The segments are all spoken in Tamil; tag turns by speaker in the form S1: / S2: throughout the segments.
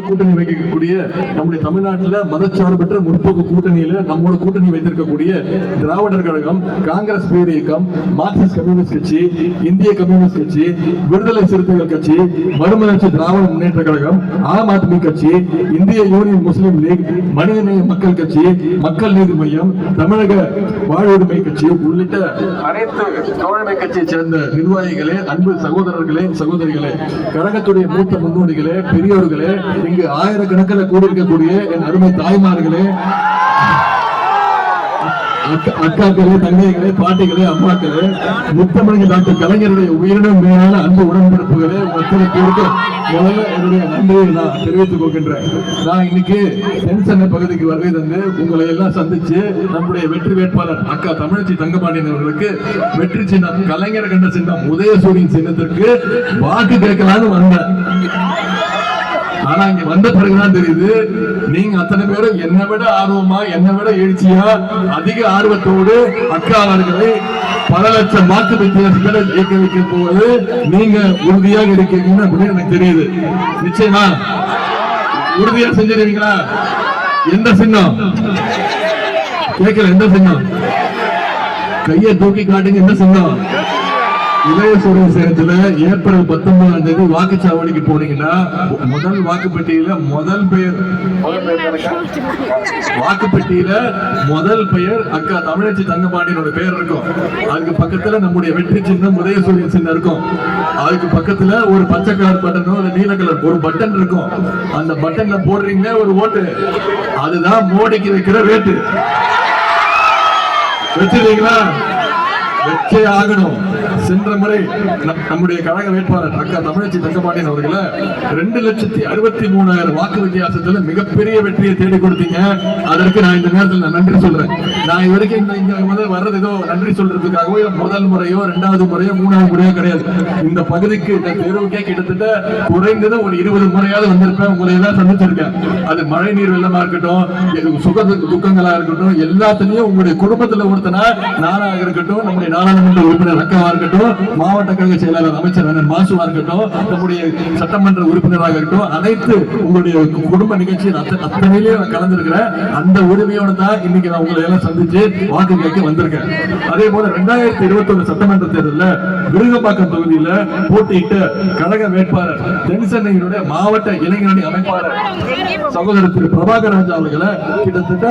S1: கூட்டணி வைக்கக்கூடிய நம்முடைய தமிழ்நாட்டில் மதச்சார்பற்ற முற்போக்கு கூட்டணியில நம்மோட கூட்டணி வைத்திருக்கக்கூடிய திராவிடர் கழகம் காங்கிரஸ் பேர் இயக்கம் மார்க்சிஸ்ட் கம்யூனிஸ்ட் கட்சி இந்திய கம்யூனிஸ்ட் கட்சி விடுதலை சிறுத்தைகள் கட்சி மறுமலர்ச்சி திராவிட முன்னேற்ற கழகம் ஆம் ஆத்மி கட்சி இந்திய யூனியன் முஸ்லீம் லீக் மனிதநேய மக்கள் கட்சி மக்கள் நீதி மையம் தமிழக வாழ்வுரிமை கட்சி உள்ளிட்ட அனைத்து தோழமை கட்சியை சேர்ந்த நிர்வாகிகளே அன்பு சகோதரர்களே சகோதரிகளே கழகத்துடைய மூத்த முன்னோடிகளே பெரியோர்களே இங்கு ஆயிரக்கணக்கில் கூடியிருக்கக்கூடிய என் அருமை தாய்மார்களே அக்கா- அக்காக்களே தங்கைகளே பாட்டிகளே அம்மாக்களே முத்தமிழ் டாக்டர் கலைஞருடைய உயிரினம் மேலான அன்பு உடன்பிறப்புகளே அத்தனை பேருக்கு முதல்ல என்னுடைய நன்றியை நான் தெரிவித்துக் கொள்கின்றேன். நான் இன்னைக்கு தென்சென்னை பகுதிக்கு வருகை தந்து உங்களை எல்லாம் சந்திச்சு நம்முடைய வெற்றி வேட்பாளர் அக்கா தமிழச்சி தங்கபாண்டியன் அவர்களுக்கு வெற்றி சின்னம் கலைஞர் கண்ட சின்னம் உதயசூரியன் சின்னத்திற்கு வாக்கு கேட்கலான்னு வந்தேன். ஆனா இங்க வந்த பிறகுதான் தெரியுது. நீங்க அத்தனை பேரும் என்னை விட ஆர்வமா என்னை விட எழுச்சியா அதிக ஆர்வத்தோடு அக்கா அவர்களை பல லட்சம் வாக்கு வித்தியாசங்களை ஜெயிக்க வைக்க போவது நீங்க உறுதியாக இருக்கீங்க அப்படின்னு எனக்கு தெரியுது. நிச்சயமா? உறுதியா செஞ்சிருவீங்களா? எந்த சின்னம்? கேட்கல எந்த சின்னம்? கையை தூக்கி காட்டுங்க எந்த சின்னம்? இளையசூரிய சேலத்துல ஏப்ரல் பத்தொன்பதாம் தேதி வாக்குச்சாவடிக்கு போனீங்கன்னா முதல் வாக்குப்பெட்டியில முதல் பெயர். வாக்குப்பெட்டியில முதல் பெயர் அக்கா தமிழச்சி தங்கபாண்டியனோட பெயர் இருக்கும். அதுக்கு பக்கத்துல நம்முடைய வெற்றி சின்னம் உதயசூரியன் சின்னம் இருக்கும். அதுக்கு பக்கத்துல ஒரு பச்சை கலர் பட்டனோ இல்ல நீல கலர் ஒரு பட்டன் இருக்கும். அந்த பட்டன்ல போடுறீங்களே ஒரு ஓட்டு. அதுதான் மோடிக்கு வைக்கிற வேட்டு வச்சிருக்கீங்களா? வெச்சே ஆகணும். சென்ற முறை நம்முடைய கழக வேட்பாளர் அக்கா தமிழச்சி தங்கபாண்டியன் அவர்களை ரெண்டு லட்சத்தி அறுபத்தி மூணாயிரம் வாக்கு வித்தியாசத்துல மிகப்பெரிய வெற்றியை தேடி கொடுத்தீங்க. அதற்கு நான் இந்த நேரத்தில் நான் நன்றி சொல்றேன். நான் இது வரைக்கும் இந்த இங்க முதல் வர்றது ஏதோ நன்றி சொல்றதுக்காகவோ முதல் முறையோ ரெண்டாவது முறையோ மூணாவது முறையோ கிடையாது. இந்த பகுதிக்கு இந்த தெருவுக்கே கிட்டத்தட்ட குறைந்தது ஒரு இருபது முறையாவது வந்திருப்பேன். உங்களை எல்லாம் சந்திச்சிருக்கேன். அது மழை நீர் வெள்ளமா இருக்கட்டும் சுக து- துக்கங்களா இருக்கட்டும் எல்லாத்துலயும் உங்களுடைய குடும்பத்துல ஒருத்தனா நானாக இருக்கட்டும் நம்முடைய நாடாளுமன்ற உறுப்பினர் அக்காவா இருக்கட்டும் மாவட்ட கழக செயலாளர் அமைச்சர் அண்ணன் மாசுவா இருக்கட்டும் நம்முடைய சட்டமன்ற உறுப்பினராக இருக்கட்டும் அனைத்து உங்களுடைய குடும்ப நிகழ்ச்சியில் அத்த- அத்தனையிலேயே நான் கலந்துருக்கிறேன். அந்த உரிமையோட தான் இன்னைக்கு நான் உங்களை எல்லாம் சந்திச்சு வாக்கு கேட்க வந்திருக்கேன். அதே போல ரெண்டாயிரத்தி இருபத்தி ஒண்ணு சட்டமன்ற தேர்தலில் விருகம்பாக்கம் தொகுதியில போட்டியிட்டு கழக வேட்பாளர் தென் சென்னையினுடைய மாவட்ட இளைஞரணி அமைப்பாளர் சகோதரர் திரு பிரபாகர் ராஜா அவர்களை கிட்டத்தட்ட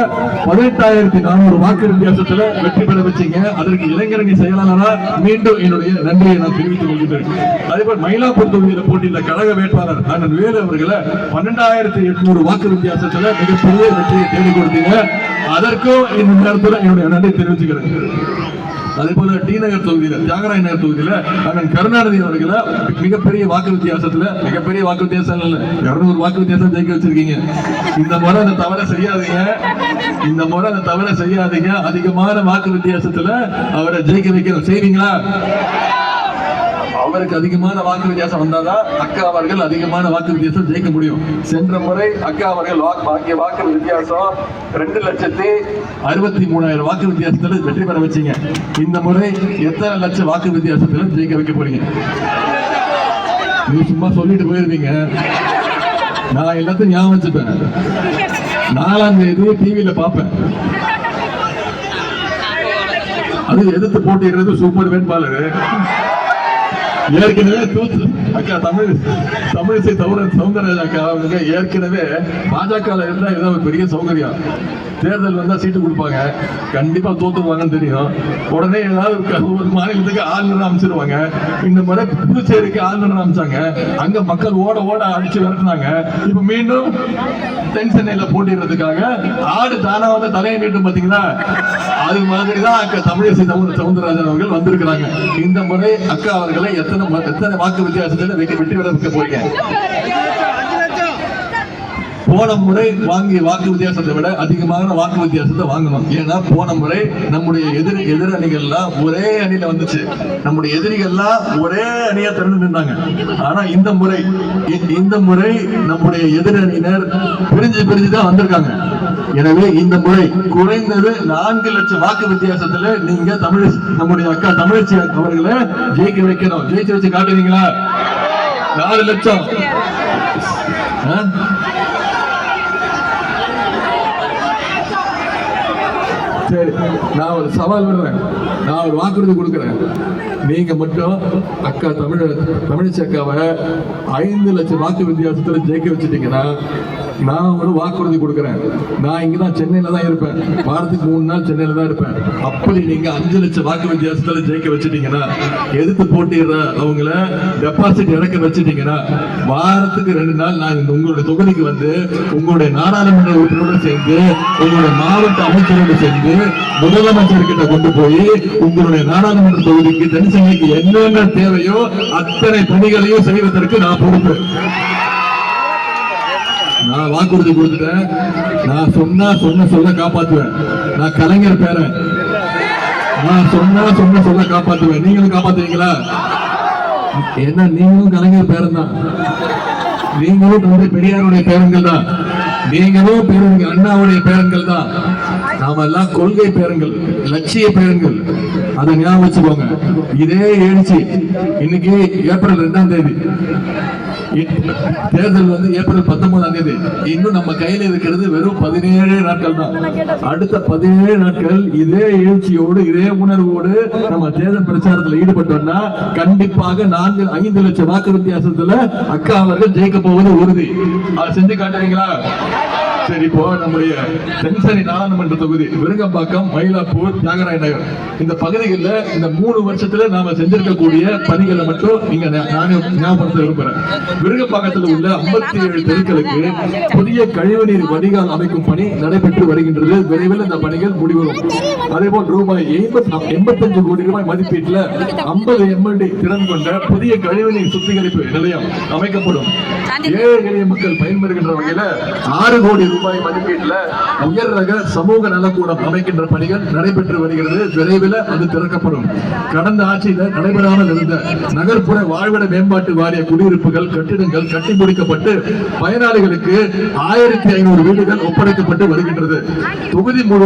S1: பதினெட்டாயிரத்தி நானூறு வாக்கு வித்தியாசத்துல வெற்றி பெற வச்சீங்க. அதற்கு இளைஞரணி செயலாளரா மீண்டும் என்னுடைய நன்றியை நான் தெரிவித்துக் கொள்கிறேன் அதே போல மயிலாப்பூர் தொகுதியில் போட்டியிட்ட கழக வேட்பாளர் அண்ணன் வேலு அவர்களை பன்னெண்டாயிரத்தி எட்நூறு வாக்கு வித்தியாசத்தில் மிகப்பெரிய வெற்றியை தேடி கொடுத்தீங்க. அதற்கும் இந்த நேரத்தில் என்னுடைய நன்றி தெரிவிச்சுக்கிறேன். அதே போல டி நகர் தொகுதியில் தியாகராய நகர் தொகுதியில் அண்ணன் கருணாநிதி அவர்களை மிகப்பெரிய வாக்கு வித்தியாசத்தில் மிகப்பெரிய வாக்கு வித்தியாசம் இல்லை இரநூறு வாக்கு வித்தியாசம் ஜெயிக்க வச்சிருக்கீங்க. இந்த முறை அந்த தவறை செய்யாதீங்க. இந்த முறை அந்த தவறை செய்யாதீங்க. அதிகமான வாக்கு வித்தியாசத்தில் அவரை ஜெயிக்க வைக்கிறோம். செய்வீங்களா? அவருக்கு அதிகமான வாக்கு வித்தியாசம் வந்தாதான் அக்கா அவர்கள் அதிகமான வாக்கு வித்தியாசம் ஜெயிக்க முடியும். சென்ற முறை அக்கா அவர்கள் வாக்கு வாக்கிய வாக்கு வித்தியாசம் ரெண்டு லட்சத்தி அறுபத்தி மூணாயிரம் வாக்கு வித்தியாசத்தில் வெற்றி பெற வச்சீங்க. இந்த முறை எத்தனை லட்சம் வாக்கு வித்தியாசத்தில் ஜெயிக்க வைக்க போறீங்க? நீ சும்மா சொல்லிட்டு போயிருவீங்க. நான் எல்லாத்தையும் ஞாபகம் வச்சுப்பேன். நாலாம் தேதி டிவியில பார்ப்பேன். அது எதிர்த்து போட்டிடுறது சூப்பர் வேட்பாளர். ஏற்கனவே தூத்து. அக்கா தமிழ் தமிழிசை தவிர சௌந்தரராஜா அக்கா அவங்க ஏற்கனவே பாஜக இருந்தா இதான் பெரிய சௌகரியம். தேர்தல் வந்தால் சீட்டு கொடுப்பாங்க. கண்டிப்பாக தோற்றுவாங்கன்னு தெரியும். உடனே ஏதாவது ஒரு மாநிலத்துக்கு ஆளுநர் அமைச்சிருவாங்க இந்த முறை புதுச்சேரிக்கு ஆளுநர் அமைச்சாங்க அங்கே மக்கள் ஓட ஓட அடிச்சு விரட்டினாங்க. இப்போ மீண்டும் தென் சென்னையில் போட்டிடுறதுக்காக ஆடு தானா வந்து தலையை நீட்டும் பார்த்தீங்கன்னா அது மாதிரி தான் அக்கா தமிழிசை தமிழ் சவுந்தரராஜன் அவர்கள் வந்திருக்கிறாங்க. இந்த முறை அக்கா அவர்களை எத்தனை எத்தனை வாக்கு வித்தியாசத்தில் வெற்றி வெற்றி விட வைக்க போறீங்க? போன முறை வாங்கிய வாக்கு வித்தியாசத்தை விட அதிகமான வாக்கு வித்தியாசத்தை வாங்கணும். ஏன்னா போன முறை நம்முடைய எதிர் எதிர் அணிகள்லாம் ஒரே அணியில வந்துச்சு. நம்முடைய எதிரிகள்லாம் ஒரே அணியா திறந்து நின்றாங்க. ஆனா இந்த முறை இந்த முறை நம்முடைய எதிர் அணியினர் பிரிஞ்சு பிரிஞ்சு தான் வந்திருக்காங்க. எனவே இந்த முறை குறைந்தது நான்கு லட்சம் வாக்கு வித்தியாசத்துல நீங்க தமிழ் நம்முடைய அக்கா தமிழச்சி அவர்களை ஜெயிக்க வைக்கணும். ஜெயிச்சு வச்சு காட்டுவீங்களா நாலு லட்சம். சரி நான் ஒரு சவால் விடுறேன். நான் ஒரு வாக்குறுதி கொடுக்குறேன். நீங்கள் மட்டும் அக்கா தமிழ தமிழிசை அக்காவை ஐந்து லட்சம் வாக்கு வித்தியாசத்தில் ஜெயிக்க வச்சுட்டீங்கன்னா நான் ஒரு வாக்குறுதி கொடுக்குறேன். நான் இங்கே தான் சென்னையில் தான் இருப்பேன். வாரத்துக்கு மூணு நாள் சென்னையில் தான் இருப்பேன். அப்படி நீங்கள் அஞ்சு லட்சம் வாக்கு வித்தியாசத்தில் ஜெயிக்க வச்சுட்டீங்கன்னா எதிர்த்து போட்டிடுற அவங்கள டெபாசிட் இறக்க வச்சுட்டீங்கன்னா வாரத்துக்கு ரெண்டு நாள் நான் இந்த உங்களுடைய தொகுதிக்கு வந்து உங்களுடைய நாடாளுமன்ற உறுப்பினரோடு சேர்ந்து உங்களுடைய மாவட்ட அமைச்சரோடு சேர்ந்து முதலமைச்சர் கிட்ட கொண்டு போய் உங்களுடைய நாடாளுமன்ற தொகுதிக்கு தென்சென்னைக்கு என்னென்ன தேவையோ அத்தனை பணிகளையும் செய்வதற்கு நான் பொறுப்பு. நான் வாக்குறுதி கொடுத்துட்டேன். நான் சொன்னா சொன்ன சொல்ல காப்பாத்துவேன். நான் கலைஞர் பேரன். நான் சொன்னா சொன்ன சொல்ல காப்பாத்துவேன். நீங்களும் காப்பாத்துவீங்களா? என்ன நீங்களும் கலைஞர் பேரன் தான். நீங்களும் தந்தை பெரியாருடைய பேரன்கள் தான். நீங்களும் பேருங்க அண்ணாவுடைய பேரன்கள் தான். நாம எல்லாம் கொள்கை பேரங்கள் லட்சிய பேரங்கள் அதை ஞாபகம் வச்சுக்கோங்க. இதே எழுச்சி இன்னைக்கு ஏப்ரல் ரெண்டாம் தேதி. தேர்தல் வந்து ஏப்ரல் பத்தொன்பதாம் தேதி. இன்னும் நம்ம கையில இருக்கிறது வெறும் பதினேழு நாட்கள் தான். அடுத்த பதினேழு நாட்கள் இதே எழுச்சியோடு இதே உணர்வோடு நம்ம தேர்தல் பிரச்சாரத்தில் ஈடுபட்டோம்னா கண்டிப்பாக நான்கு ஐந்து லட்சம் வாக்கு வித்தியாசத்துல அக்கா அவர்கள் ஜெயிக்க போவது உறுதி. அதை செஞ்சு காட்டுறீங்களா? சரி இப்போ நம்முடைய தென்சரி நாடாளுமன்ற தொகுதி விருங்கம்பாக்கம் மயிலாப்பூர் தியாகராய நகர். இந்த பகுதிகளில் இந்த மூணு வருஷத்துல நாம செஞ்சிருக்கக்கூடிய பணிகளை மட்டும் நீங்க நானே ஞாபகப்படுத்த விரும்புறேன். விருங்கம்பாக்கத்தில் உள்ள 57 ஏழு தெருக்களுக்கு புதிய கழிவுநீர் வடிகால் அமைக்கும் பணி நடைபெற்று வருகின்றது. விரைவில் இந்த பணிகள் முடிவரும். அதே போல் ரூபாய் எண்பத்தஞ்சு கோடி ரூபாய் மதிப்பீட்டுல 50 எம்எல்டி திறன் கொண்ட புதிய கழிவுநீர் சுத்திகரிப்பு நிலையம் அமைக்கப்படும். ஏழை எளிய மக்கள் பயன்பெறுகின்ற வகையில ஆறு கோடி ரூபாய் மதிப்பீட்டுல உயர் ரக சமூக நலக்கூடம் அமைக்கின்ற பணிகள் நடைபெற்று வருகிறது. விரைவில் அது திறக்கப்படும். கடந்த ஆட்சியில நடைபெறாமல் இருந்த நகர்ப்புற வாழ்விட மேம்பாட்டு வாரிய குடியிருப்புகள் கட்டிடங்கள் கட்டி முடிக்கப்பட்டு பயனாளிகளுக்கு ஆயிரத்தி ஐநூறு வீடுகள் ஒப்படைக்கப்பட்டு வருகின்றது. தொகுதி முழு